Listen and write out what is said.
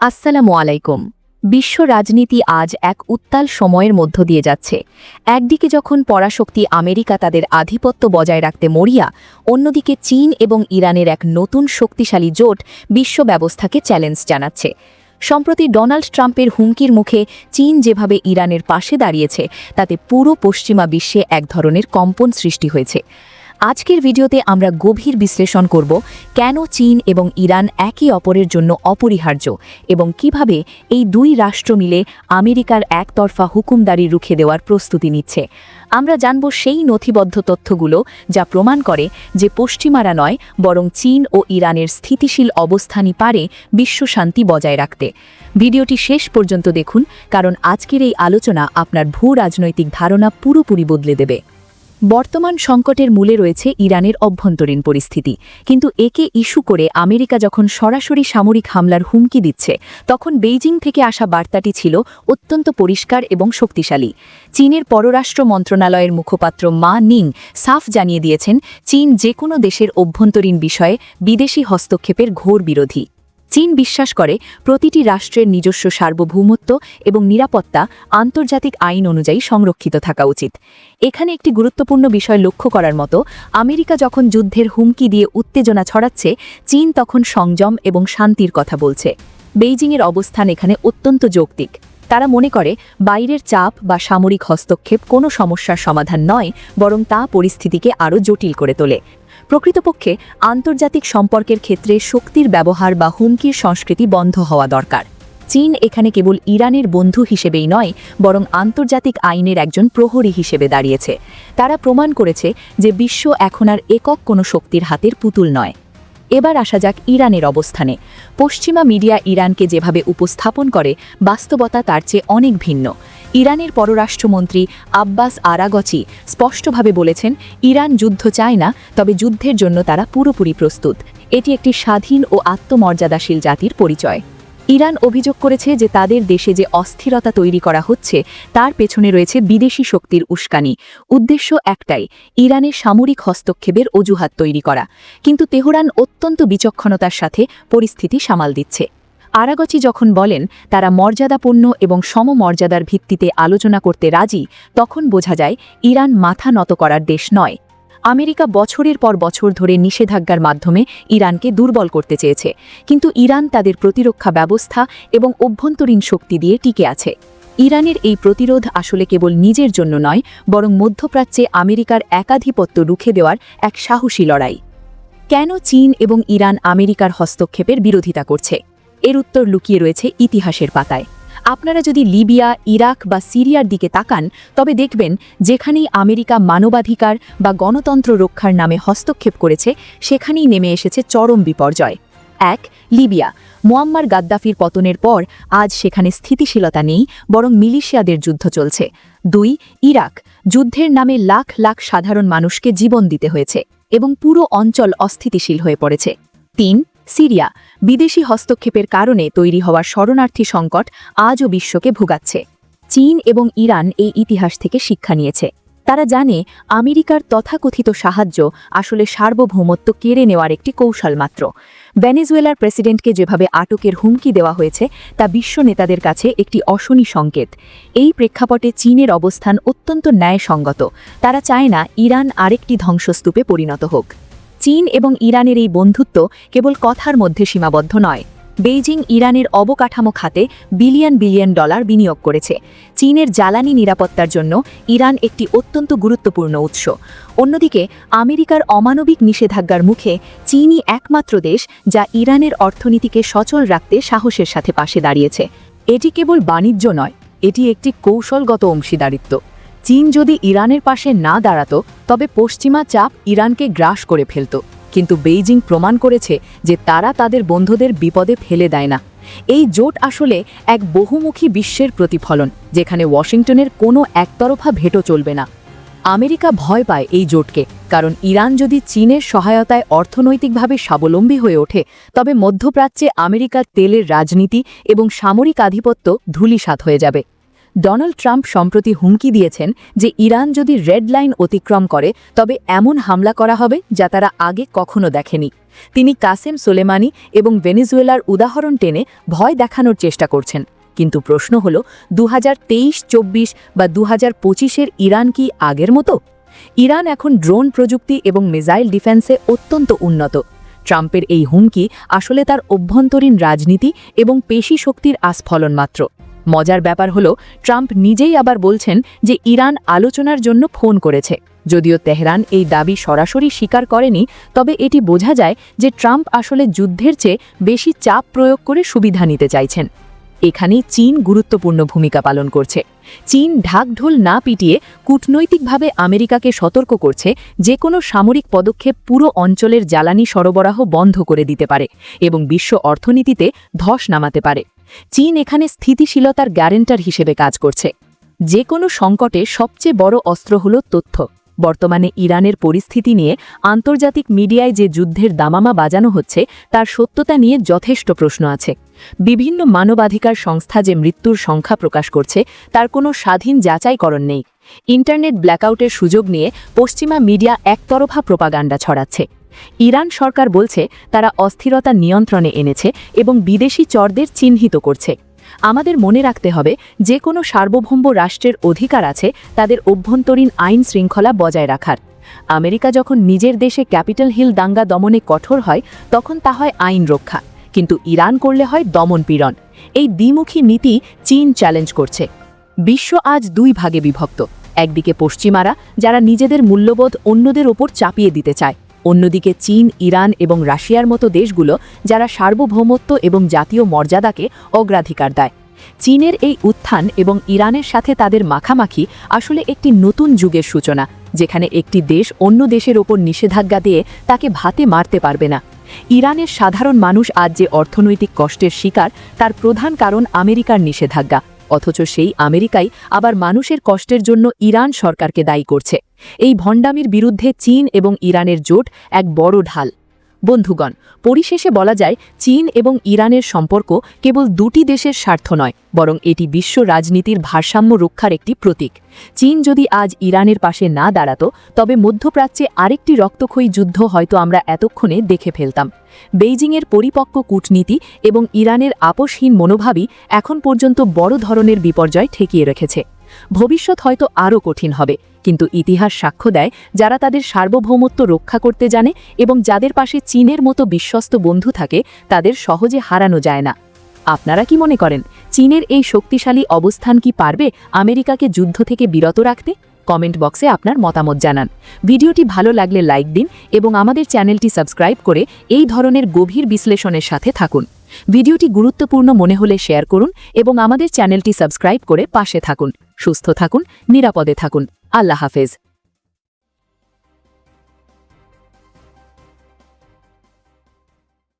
আসসালামু আলাইকুম। বিশ্ব রাজনীতি আজ এক উত্তাল সময়ের মধ্য দিয়ে যাচ্ছে। একদিকে যখন পরাশক্তি আমেরিকা তাদের আধিপত্য বজায় রাখতে মরিয়া, অন্যদিকে চীন এবং ইরানের এক নতুন শক্তিশালী জোট বিশ্ব ব্যবস্থাকে চ্যালেঞ্জ জানাচ্ছে। সম্প্রতি ডোনাল্ড ট্রাম্পের হুমকির মুখে চীন যেভাবে ইরানের পাশে দাঁড়িয়েছে, তাতে পুরো পশ্চিমা বিশ্বে এক ধরনের কম্পন সৃষ্টি হয়েছে। আজকের ভিডিওতে আমরা গভীর বিশ্লেষণ করব কেন চীন এবং ইরান একে অপরের জন্য অপরিহার্য এবং কীভাবে এই দুই রাষ্ট্র মিলে আমেরিকার একতরফা হুকুমদারি রুখে দেওয়ার প্রস্তুতি নিচ্ছে। আমরা জানব সেই নথিবদ্ধ তথ্যগুলো যা প্রমাণ করে যে পশ্চিমারা নয়, বরং চীন ও ইরানের স্থিতিশীল অবস্থানই পারে বিশ্বশান্তি বজায় রাখতে। ভিডিওটি শেষ পর্যন্ত দেখুন, কারণ আজকের এই আলোচনা আপনার ভূ রাজনৈতিক ধারণা পুরোপুরি বদলে দেবে। বর্তমান সংকটের মূলে রয়েছে ইরানের অভ্যন্তরীণ পরিস্থিতি। কিন্তু একে ইস্যু করে আমেরিকা যখন সরাসরি সামরিক হামলার হুমকি দিচ্ছে, তখন বেইজিং থেকে আসা বার্তাটি ছিল অত্যন্ত পরিষ্কার এবং শক্তিশালী। চীনের পররাষ্ট্র মন্ত্রণালয়ের মুখপাত্র মা নিং সাফ জানিয়ে দিয়েছেন, চীন যে কোনো দেশের অভ্যন্তরীণ বিষয়ে বিদেশি হস্তক্ষেপের ঘোর বিরোধী। চীন বিশ্বাস করে প্রতিটি রাষ্ট্রের নিজস্ব সার্বভৌমত্ব এবং নিরাপত্তা আন্তর্জাতিক আইন অনুযায়ী সংরক্ষিত থাকা উচিত। এখানে একটি গুরুত্বপূর্ণ বিষয় লক্ষ্য করার মতো, আমেরিকা যখন যুদ্ধের হুমকি দিয়ে উত্তেজনা ছড়াচ্ছে, চীন তখন সংযম এবং শান্তির কথা বলছে। বেইজিংয়ের অবস্থান এখানে অত্যন্ত যৌক্তিক। তারা মনে করে, বাইরের চাপ বা সামরিক হস্তক্ষেপ কোনো সমস্যার সমাধান নয়, বরং তা পরিস্থিতিকে আরও জটিল করে তোলে। প্রকৃতপক্ষে আন্তর্জাতিক সম্পর্কের ক্ষেত্রে শক্তির ব্যবহার বা হুমকির সংস্কৃতি বন্ধ হওয়া দরকার। চীন এখানে কেবল ইরানের বন্ধু হিসেবেই নয়, বরং আন্তর্জাতিক আইনের একজন প্রহরী হিসেবে দাঁড়িয়েছে। তারা প্রমাণ করেছে যে বিশ্ব এখন আর একক কোনো শক্তির হাতের পুতুল নয়। এবার আসা যাক ইরানের অবস্থানে। পশ্চিমা মিডিয়া ইরানকে যেভাবে উপস্থাপন করে, বাস্তবতা তার চেয়ে অনেক ভিন্ন। ইরানের পররাষ্ট্রমন্ত্রী আব্বাস আরাগচি স্পষ্টভাবে বলেছেন, ইরান যুদ্ধ চায় না, তবে যুদ্ধের জন্য তারা পুরোপুরি প্রস্তুত। এটি একটি স্বাধীন ও আত্মমর্যাদাশীল জাতির পরিচয়। ইরান অভিযোগ করেছে যে তাদের দেশে যে অস্থিরতা তৈরি করা হচ্ছে, তার পেছনে রয়েছে বিদেশি শক্তির উস্কানি। উদ্দেশ্য একটাই, ইরানের সামরিক হস্তক্ষেপের অজুহাত তৈরি করা। কিন্তু তেহরান অত্যন্ত বিচক্ষণতার সাথে পরিস্থিতি সামাল দিচ্ছে। আরাগচি যখন বলেন, তারা মর্যাদাপূর্ণ এবং সমমর্যাদার ভিত্তিতে আলোচনা করতে রাজি, তখন বোঝা যায়, ইরান মাথা নত করার দেশ নয়। আমেরিকা বছরের পর বছর ধরে নিষেধাজ্ঞার মাধ্যমে ইরানকে দুর্বল করতে চেয়েছে, কিন্তু ইরান তাদের প্রতিরক্ষা ব্যবস্থা এবং অভ্যন্তরীণ শক্তি দিয়ে টিকে আছে। ইরানের এই প্রতিরোধ আসলে কেবল নিজের জন্য নয়, বরং মধ্যপ্রাচ্যে আমেরিকার একাধিপত্য রুখে দেওয়ার এক সাহসী লড়াই। কেন চীন এবং ইরান আমেরিকার হস্তক্ষেপের বিরোধিতা করছে? এর উত্তর লুকিয়ে রয়েছে ইতিহাসের পাতায়। আপনারা যদি লিবিয়া, ইরাক বা সিরিয়ার দিকে তাকান, তবে দেখবেন যেখানেই আমেরিকা মানবাধিকার বা গণতন্ত্র রক্ষার নামে হস্তক্ষেপ করেছে, সেখানেই নেমে এসেছে চরম বিপর্যয়। এক, লিবিয়া। মোয়াম্মার গাদ্দাফির পতনের পর আজ সেখানে স্থিতিশীলতা নেই, বরং মিলিশিয়াদের যুদ্ধ চলছে। দুই, ইরাক। যুদ্ধের নামে লাখ লাখ সাধারণ মানুষকে জীবন দিতে হয়েছে এবং পুরো অঞ্চল অস্থিতিশীল হয়ে পড়েছে। তিন সিরিয়া বিদেশি হস্তক্ষেপের কারণে তৈরি হওয়া শরণার্থী সংকট আজও বিশ্বকে ভোগাচ্ছে। চীন এবং ইরান এই ইতিহাস থেকে শিক্ষা নিয়েছে। তারা জানে আমেরিকার তথাকথিত সাহায্য আসলে সার্বভৌমত্ব কেড়ে নেওয়ার একটি কৌশল মাত্র। ভেনেজুয়েলার প্রেসিডেন্টকে যেভাবে আটকের হুমকি দেওয়া হয়েছে, তা বিশ্ব নেতাদের কাছে একটি অশনি সংকেত। এই প্রেক্ষাপটে চীনের অবস্থান অত্যন্ত ন্যায়সঙ্গত। তারা চায় না ইরান আরেকটি ধ্বংসস্তূপে পরিণত হোক। চীন এবং ইরানের এই বন্ধুত্ব কেবল কথার মধ্যে সীমাবদ্ধ নয়। বেইজিং ইরানের অবকাঠামো খাতে বিলিয়ন বিলিয়ন ডলার বিনিয়োগ করেছে। চীনের জ্বালানি নিরাপত্তার জন্য ইরান একটি অত্যন্ত গুরুত্বপূর্ণ উৎস। অন্যদিকে, আমেরিকার অমানবিক নিষেধাজ্ঞার মুখে চীনই একমাত্র দেশ যা ইরানের অর্থনীতিকে সচল রাখতে সাহসের সাথে পাশে দাঁড়িয়েছে। এটি কেবল বাণিজ্য নয়, এটি একটি কৌশলগত অংশীদারিত্ব। চীন যদি ইরানের পাশে না দাঁড়াত, তবে পশ্চিমা চাপ ইরানকে গ্রাস করে ফেলত। কিন্তু বেইজিং প্রমাণ করেছে যে তারা তাদের বন্ধুদের বিপদে ফেলে দেয় না। এই জোট আসলে এক বহুমুখী বিশ্বের প্রতিফলন, যেখানে ওয়াশিংটনের কোনো একতরফা ভেটো চলবে না। আমেরিকা ভয় পায় এই জোটকে, কারণ ইরান যদি চীনের সহায়তায় অর্থনৈতিকভাবে স্বাবলম্বী হয়ে ওঠে, তবে মধ্যপ্রাচ্যে আমেরিকার তেলের রাজনীতি এবং সামরিক আধিপত্য ধূলিসাৎ হয়ে যাবে। ডোনাল্ড ট্রাম্প সম্প্রতি হুমকি দিয়েছেন যে ইরান যদি রেড লাইন অতিক্রম করে, তবে এমন হামলা করা হবে যা তারা আগে কখনো দেখেনি। তিনি কাসেম সোলেমানি এবং ভেনেজুয়েলার উদাহরণ টেনে ভয় দেখানোর চেষ্টা করছেন। কিন্তু প্রশ্ন হল দু হাজার বা দু হাজার ইরান কি আগের মতো? ইরান এখন ড্রোন প্রযুক্তি এবং মিসাইল ডিফেন্সে অত্যন্ত উন্নত। ট্রাম্পের এই হুমকি আসলে তার অভ্যন্তরীণ রাজনীতি এবং পেশি শক্তির আস্ফলন মাত্র। মজার ব্যাপার হলো, ট্রাম্প নিজেই আবার বলছেন যে ইরান আলোচনার জন্য ফোন করেছে। যদিও তেহরান এই দাবি সরাসরি স্বীকার করেনি, তবে এটি বোঝা যায় যে ট্রাম্প আসলে যুদ্ধের চেয়ে বেশি চাপ প্রয়োগ করে সুবিধা নিতে চাইছেন। এখানেই চীন গুরুত্বপূর্ণ ভূমিকা পালন করছে। চীন ঢাকঢোল না পিটিয়ে কূটনৈতিকভাবে আমেরিকাকে সতর্ক করছে, যে কোনো সামরিক পদক্ষেপ পুরো অঞ্চলের জ্বালানি সরবরাহ বন্ধ করে দিতে পারে এবং বিশ্ব অর্থনীতিতে ধস নামাতে পারে। চীন এখানে স্থিতিশীলতার গ্যারেন্টার হিসেবে কাজ করছে। যে কোনো সংকটে সবচেয়ে বড় অস্ত্র হল তথ্য। বর্তমানে ইরানের পরিস্থিতি নিয়ে আন্তর্জাতিক মিডিয়ায় যে যুদ্ধের দামামা বাজানো হচ্ছে, তার সত্যতা নিয়ে যথেষ্ট প্রশ্ন আছে। বিভিন্ন মানবাধিকার সংস্থা যে মৃত্যুর সংখ্যা প্রকাশ করছে, তার কোনো স্বাধীন যাচাইকরণ নেই। ইন্টারনেট ব্ল্যাকআউটের সুযোগ নিয়ে পশ্চিমা মিডিয়া একতরফা প্রোপাগান্ডা ছড়াচ্ছে। ইরান সরকার বলছে, তারা অস্থিরতা নিয়ন্ত্রণে এনেছে এবং বিদেশি চরদের চিহ্নিত করছে। আমাদের মনে রাখতে হবে, যে কোনো সার্বভৌম রাষ্ট্রের অধিকার আছে, তাদের অভ্যন্তরীণ আইন শৃঙ্খলা বজায় রাখার। আমেরিকা যখন নিজের দেশে ক্যাপিটাল হিল দাঙ্গা দমনে কঠোর হয়, তখন তা হয় আইন রক্ষা। কিন্তু ইরান করলে হয় দমন পীড়ন। এই দ্বিমুখী নীতি চীন চ্যালেঞ্জ করছে। বিশ্ব আজ দুই ভাগে বিভক্ত। একদিকে পশ্চিমারা, যারা নিজেদের মূল্যবোধ অন্যদের ওপর চাপিয়ে দিতে চায়। অন্যদিকে চীন, ইরান এবং রাশিয়ার মতো দেশগুলো, যারা সার্বভৌমত্ব এবং জাতীয় মর্যাদাকে অগ্রাধিকার দেয়। চীনের এই উত্থান এবং ইরানের সাথে তাদের মাখামাখি আসলে একটি নতুন যুগের সূচনা, যেখানে একটি দেশ অন্য দেশের ওপর নিষেধাজ্ঞা দিয়ে তাকে ভাতে মারতে পারবে না। ইরানের সাধারণ মানুষ আজ যে অর্থনৈতিক কষ্টের শিকার, তার প্রধান কারণ আমেরিকার নিষেধাজ্ঞা। অথচ সেই আমেরিকাই আবার মানুষের কষ্টের জন্য ইরান সরকারকে দায়ী করছে। এই ভণ্ডামির বিরুদ্ধে চীন এবং ইরানের জোট এক বড় ঢাল। বন্ধুগণ, পরিশেষে বলা যায়, চীন এবং ইরানের সম্পর্ক কেবল দুটি দেশের স্বার্থ নয়, বরং এটি বিশ্ব রাজনীতির ভারসাম্য রক্ষার একটি প্রতীক। চীন যদি আজ ইরানের পাশে না দাঁড়াত, তবে মধ্যপ্রাচ্যে আরেকটি রক্তক্ষয়ী যুদ্ধ হয়তো আমরা এতক্ষণে দেখে ফেলতাম। বেইজিংয়ের পরিপক্ক কূটনীতি এবং ইরানের আপোষহীন মনোভাবই এখন পর্যন্ত বড় ধরনের বিপর্যয় ঠেকিয়ে রেখেছে। ভবিষ্যৎ হয়তো আরও কঠিন হবে, কিন্তু ইতিহাস সাক্ষ্য দেয় যারা তাদের সার্বভৌমত্ব রক্ষা করতে জানে এবং যাদের পাশে চীনের মতো বিশ্বস্ত বন্ধু থাকে, তাদের সহজে হারানো যায় না। আপনারা কি মনে করেন, চীনের এই শক্তিশালী অবস্থান কি পারবে আমেরিকাকে যুদ্ধ থেকে বিরত রাখতে? কমেন্ট বক্সে আপনার মতামত জানান। ভিডিওটি ভালো লাগলে লাইক দিন এবং আমাদের চ্যানেলটি সাবস্ক্রাইব করে এই ধরনের গভীর বিশ্লেষণের সাথে থাকুন। ভিডিওটি গুরুত্বপূর্ণ মনে হলে শেয়ার করুন এবং আমাদের চ্যানেলটি সাবস্ক্রাইব করে পাশে থাকুন। সুস্থ থাকুন, নিরাপদে থাকুন। আল্লাহ হাফেজ।